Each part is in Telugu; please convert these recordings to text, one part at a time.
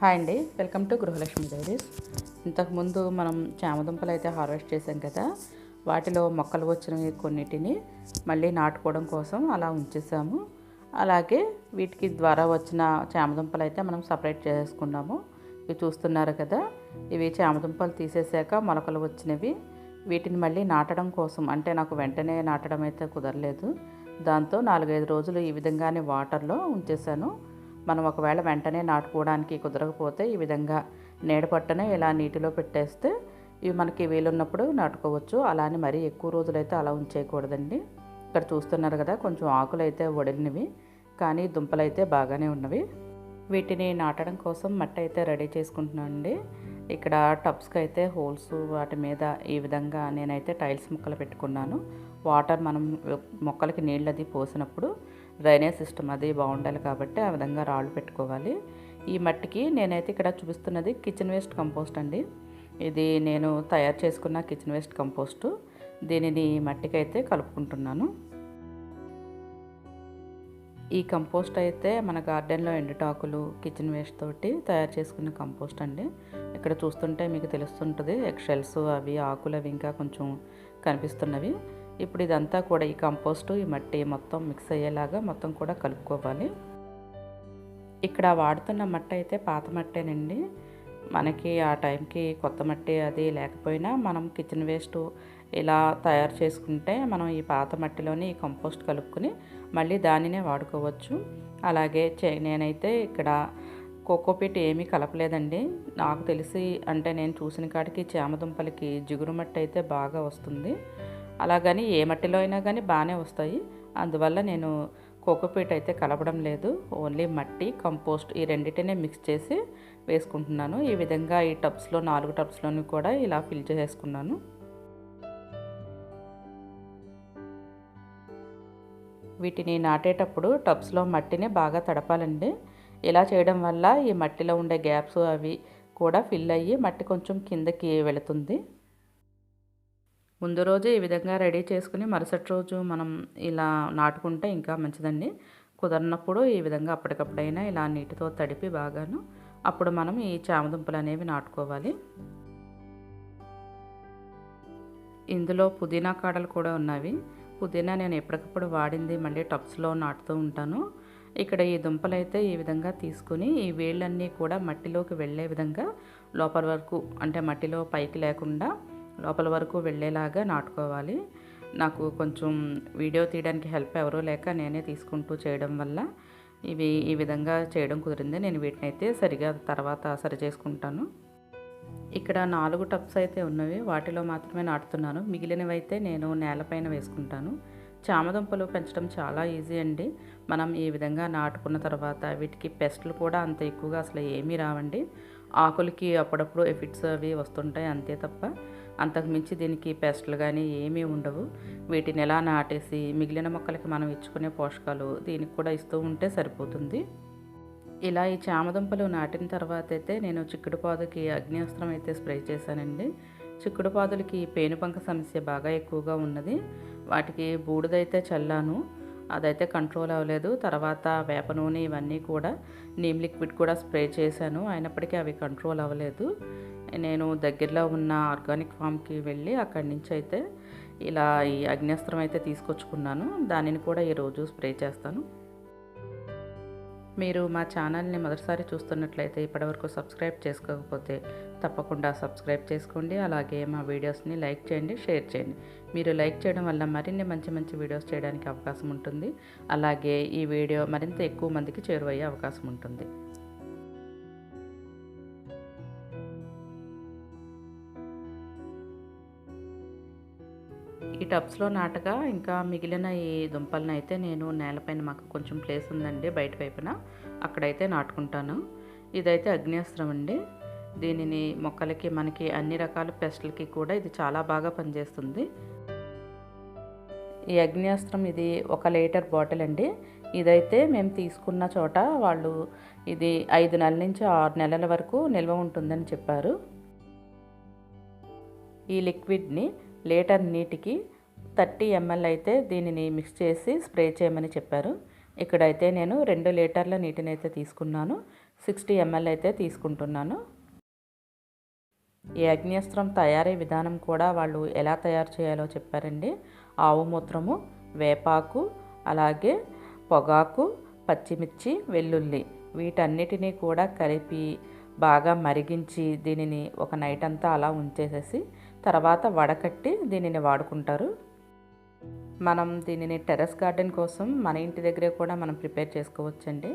హాయ్ అండి. Welcome to Gruhalakshmi diaries. ఇంతకుముందు మనం చామదుంపలు అయితే హార్వెస్ట్ చేసాం కదా వాటిలో మొక్కలు వచ్చినవి కొన్నిటిని మళ్ళీ నాటుకోవడం కోసం అలా ఉంచేసాము. అలాగే వీటికి ద్వారా వచ్చిన చామదుంపలు అయితే మనం సపరేట్ చేసుకున్నాము. ఇవి చూస్తున్నారు కదా ఇవి చామదుంపలు తీసేసాక మొలకలు వచ్చినవి. వీటిని మళ్ళీ నాటడం కోసం అంటే నాకు వెంటనే నాటడం అయితే కుదరలేదు. దాంతో నాలుగైదు రోజులు ఈ విధంగానే వాటర్లో ఉంచేసాను మనం ఒకవేళ వెంటనే నాటుకోవడానికి కుదరకపోతే ఈ విధంగా నీడ పట్టనే ఇలా నీటిలో పెట్టేస్తే ఇవి మనకి వీలున్నప్పుడు నాటుకోవచ్చు. అలానే మరీ ఎక్కువ రోజులైతే అలా ఉంచేయకూడదండి. ఇక్కడ చూస్తున్నారు కదా కొంచెం ఆకులు అయితే వడిలినవి కానీ దుంపలు అయితే బాగానే ఉన్నవి. వీటిని నాటడం కోసం మట్టి అయితే రెడీ చేసుకుంటున్నానండి ఇక్కడ టబ్స్కి అయితే హోల్స్ వాటి మీద ఈ విధంగా నేనైతే టైల్స్ ముక్కలు పెట్టుకున్నాను. వాటర్ మనం మొక్కలకి నీళ్ళు అది పోసినప్పుడు డ్రైనేజ్ సిస్టమ్ అది బాగుండాలి కాబట్టి ఆ విధంగా రాళ్ళు పెట్టుకోవాలి. ఈ మట్టికి నేనైతే ఇక్కడ చూపిస్తున్నది కిచెన్ వేస్ట్ కంపోస్ట్ అండి. ఇది నేను తయారు చేసుకున్న కిచెన్ వేస్ట్ కంపోస్టు. దీనిని మట్టికి అయితే కలుపుకుంటున్నాను. ఈ కంపోస్ట్ అయితే మన గార్డెన్లో ఎండుటాకులు కిచెన్ వేస్ట్ తోటి తయారు చేసుకున్న కంపోస్ట్ అండి. ఇక్కడ చూస్తుంటే మీకు తెలుస్తుంటుంది ఎక్షెల్స్ అవి ఆకులు అవి ఇంకా కొంచెం కనిపిస్తున్నవి. ఇప్పుడు ఇదంతా కూడా ఈ కంపోస్టు ఈ మట్టి మొత్తం మిక్స్ అయ్యేలాగా మొత్తం కూడా కలుపుకోవాలి. ఇక్కడ వాడుతున్న మట్టి అయితే పాత మట్టేనండి. మనకి ఆ టైంకి కొత్త మట్టి అది లేకపోయినా మనం కిచెన్ వేస్ట్ ఇలా తయారు చేసుకుంటే మనం ఈ పాత మట్టిలోని ఈ కంపోస్ట్ కలుపుకొని మళ్ళీ దానినే వాడుకోవచ్చు. అలాగే నేనైతే ఇక్కడ కోకోపీట్ ఏమీ కలపలేదండి. నాకు తెలిసి అంటే నేను చూసిన కాడికి చేమదుంపలకి జిగురు మట్టి అయితే బాగా వస్తుంది. అలాగని ఏ మట్టిలో అయినా కానీ బాగానే వస్తాయి. అందువల్ల నేను కోకోపీట్ అయితే కలపడం లేదు. ఓన్లీ మట్టి కంపోస్ట్ ఈ రెండింటినే మిక్స్ చేసి వేసుకుంటున్నాను. ఈ విధంగా ఈ టబ్స్లో నాలుగు టబ్స్లోని కూడా ఇలా ఫిల్ చేసుకున్నాను వీటిని నాటేటప్పుడు టబ్స్లో మట్టిని బాగా తడపాలండి. ఇలా చేయడం వల్ల ఈ మట్టిలో ఉండే గ్యాప్స్ అవి కూడా ఫిల్ అయ్యి మట్టి కొంచెం కిందకి వెళుతుంది. ముందు రోజు ఈ విధంగా రెడీ చేసుకుని మరుసటి రోజు మనం ఇలా నాటుకుంటే ఇంకా మంచిదండి. కుదరినప్పుడు ఈ విధంగా అప్పటికప్పుడైనా ఇలా నీటితో తడిపి బాగాను అప్పుడు మనం ఈ చామదుంపలు అనేవి నాటుకోవాలి. ఇందులో పుదీనా కాడలు కూడా ఉన్నవి. పుదీనా నేను ఎప్పటికప్పుడు వాడింది మళ్ళీ టబ్స్లో నాటుతూ ఉంటాను. ఇక్కడ ఈ దుంపలు అయితే ఈ విధంగా తీసుకుని ఈ వేళ్ళన్నీ కూడా మట్టిలోకి వెళ్ళే విధంగా లోపల వరకు అంటే మట్టిలో పైకి లేకుండా లోపల వరకు వెళ్ళేలాగా నాటుకోవాలి. నాకు కొంచెం వీడియో తీయడానికి హెల్ప్ ఎవరూ లేక నేనే తీసుకుంటూ చేయడం వల్ల ఇవి ఈ విధంగా చేయడం కుదిరింది. నేను వీటిని అయితే సరిగా తర్వాత సరి చేసుకుంటాను. ఇక్కడ నాలుగు టబ్స్ అయితే ఉన్నవి. వాటిలో మాత్రమే నాటుతున్నాను. మిగిలినవి అయితే నేను నేలపైన వేసుకుంటాను. చామదుంపలు పెంచడం చాలా ఈజీ అండి. మనం ఈ విధంగా నాటుకున్న తర్వాత వీటికి పెస్ట్లు కూడా అంత ఎక్కువగా అసలు ఏమీ రావండి. ఆకులకి అప్పుడప్పుడు ఎఫిట్స్ అవి వస్తుంటాయి అంతే తప్ప అంతకు మించి దీనికి పెస్ట్లు కానీ ఏమీ ఉండవు. వీటిని ఎలా నాటేసి మిగిలిన మొక్కలకి మనం ఇచ్చుకునే పోషకాలు దీనికి కూడా ఇస్తూ ఉంటే సరిపోతుంది. ఇలా ఈ చామదుంపలు నాటిన తర్వాత అయితే నేను చిక్కుడుపాదుకి అగ్నిస్త్రం అయితే స్ప్రే చేశానండి. చిక్కుడుపాదులకి పేనుపంక సమస్య బాగా ఎక్కువగా ఉన్నది. వాటికి బూడిదైతే చల్లాను. అదైతే కంట్రోల్ అవ్వలేదు. తర్వాత వేప నూనె ఇవన్నీ కూడా నీమ్ లిక్విడ్ కూడా స్ప్రే చేశాను. అయినప్పటికీ అవి కంట్రోల్ అవ్వలేదు. నేను దగ్గరలో ఉన్న ఆర్గానిక్ ఫామ్కి వెళ్ళి అక్కడి నుంచి అయితే ఇలా ఈ అగ్నేస్త్రం అయితే తీసుకొచ్చుకున్నాను. దానిని కూడా ఈరోజు స్ప్రే చేస్తాను. మీరు మా ఛానల్ని మొదటిసారి చూస్తున్నట్లయితే ఇప్పటివరకు సబ్స్క్రైబ్ చేసుకోకపోతే తప్పకుండా సబ్స్క్రైబ్ చేసుకోండి. అలాగే మా వీడియోస్ని లైక్ చేయండి షేర్ చేయండి. మీరు లైక్ చేయడం వల్ల మరిన్ని మంచి మంచి వీడియోస్ చేయడానికి అవకాశం ఉంటుంది. అలాగే ఈ వీడియో మరింత ఎక్కువ మందికి చేరువయ్యే అవకాశం ఉంటుంది. ఈ టబ్స్లో నాటక ఇంకా మిగిలిన ఈ దుంపలను అయితే నేను నేలపైన మాకు కొంచెం ప్లేస్ ఉందండి బయట వైపున. అక్కడైతే నాటుకుంటాను. ఇదైతే అగ్నేస్త్రం అండి. దీనిని మొక్కలకి మనకి అన్ని రకాల పెస్ట్లకి కూడా ఇది చాలా బాగా పనిచేస్తుంది. ఈ అగ్నేస్త్రం ఇది ఒక లీటర్ బాటిల్ అండి. ఇదైతే మేము తీసుకున్న చోట వాళ్ళు ఇది ఐదు నెలల నుంచి ఆరు నెలల వరకు నిల్వ ఉంటుందని చెప్పారు. ఈ లిక్విడ్ని లీటర్ నీటికి థర్టీ ఎంఎల్ అయితే దీనిని మిక్స్ చేసి స్ప్రే చేయమని చెప్పారు. ఇక్కడైతే నేను రెండు లీటర్ల నీటిని అయితే తీసుకున్నాను. సిక్స్టీ ఎంఎల్ అయితే తీసుకుంటున్నాను. ఈ అగ్నేస్త్రం తయారీ విధానం కూడా వాళ్ళు ఎలా తయారు చేయాలో చెప్పారండి. ఆవు మూత్రము వేపాకు అలాగే పొగాకు పచ్చిమిర్చి వెల్లుల్లి వీటన్నిటినీ కూడా కలిపి బాగా మరిగించి దీనిని ఒక నైట్ అంతా అలా ఉంచేసేసి తర్వాత వడకట్టి దీనిని వాడుకుంటారు. మనం దీనిని టెర్రస్ గార్డెన్ కోసం మన ఇంటి దగ్గరే కూడా మనం ప్రిపేర్ చేసుకోవచ్చండి.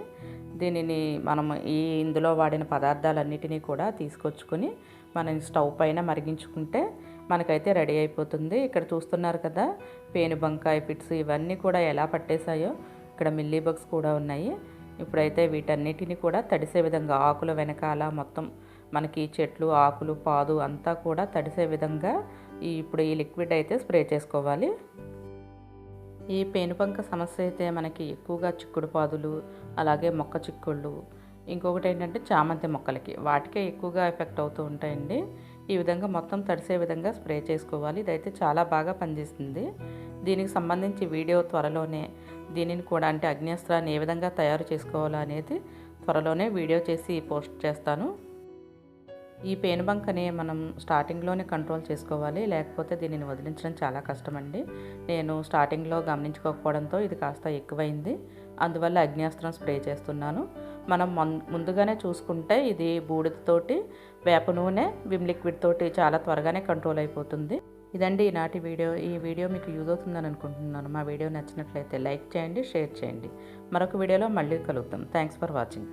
దీనిని మనం ఈ ఇందులో వాడిన పదార్థాలన్నిటినీ కూడా తీసుకొచ్చుకొని మనం స్టవ్ పైన మరిగించుకుంటే మనకైతే రెడీ అయిపోతుంది. ఇక్కడ చూస్తున్నారు కదా పేను బంకాయ పిట్స్ ఇవన్నీ కూడా ఎలా పట్టేశాయో ఇక్కడ మిల్లీ బగ్స్ కూడా ఉన్నాయి. ఇప్పుడైతే వీటన్నిటిని కూడా తడిసే విధంగా ఆకుల వెనకాల మొత్తం మనకి చెట్లు ఆకులు పాదు అంతా కూడా తడిసే విధంగా ఈ ఇప్పుడు ఈ లిక్విడ్ అయితే స్ప్రే చేసుకోవాలి. ఈ పేనుబంక సమస్య అయితే మనకి ఎక్కువగా చిక్కుడు పాదులు అలాగే మొక్క చిక్కుళ్ళు ఇంకొకటి ఏంటంటే చామంతి మొక్కలకి. వాటికే ఎక్కువగా ఎఫెక్ట్ అవుతూ ఉంటాయండి. ఈ విధంగా మొత్తం తడిసే విధంగా స్ప్రే చేసుకోవాలి. ఇదైతే చాలా బాగా పనిచేస్తుంది. దీనికి సంబంధించి వీడియో త్వరలోనే దీనిని కూడా అంటే అగ్నేస్త్రాన్ని ఏ విధంగా తయారు చేసుకోవాలో అనేది త్వరలోనే వీడియో చేసి పోస్ట్ చేస్తాను. ఈ పేనుబంకని మనం స్టార్టింగ్లోనే కంట్రోల్ చేసుకోవాలి. లేకపోతే దీనిని వదిలించడం చాలా కష్టమండి. నేను స్టార్టింగ్లో గమనించుకోకపోవడంతో ఇది కాస్త ఎక్కువైంది. అందువల్ల అగ్నేస్త్రం స్ప్రే చేస్తున్నాను. మనం ముందుగానే చూసుకుంటే ఇది బూడిదతోటి వేప నూనె విమ్ లిక్విడ్ తోటి చాలా త్వరగానే కంట్రోల్ అయిపోతుంది. ఇదండి ఈనాటి వీడియో. ఈ వీడియో మీకు యూజ్ అవుతుందని అనుకుంటున్నాను. మా వీడియో నచ్చినట్లయితే లైక్ చేయండి షేర్ చేయండి. మరొక వీడియోలో మళ్ళీ కలుగుతాం థ్యాంక్స్ ఫర్ వాచింగ్.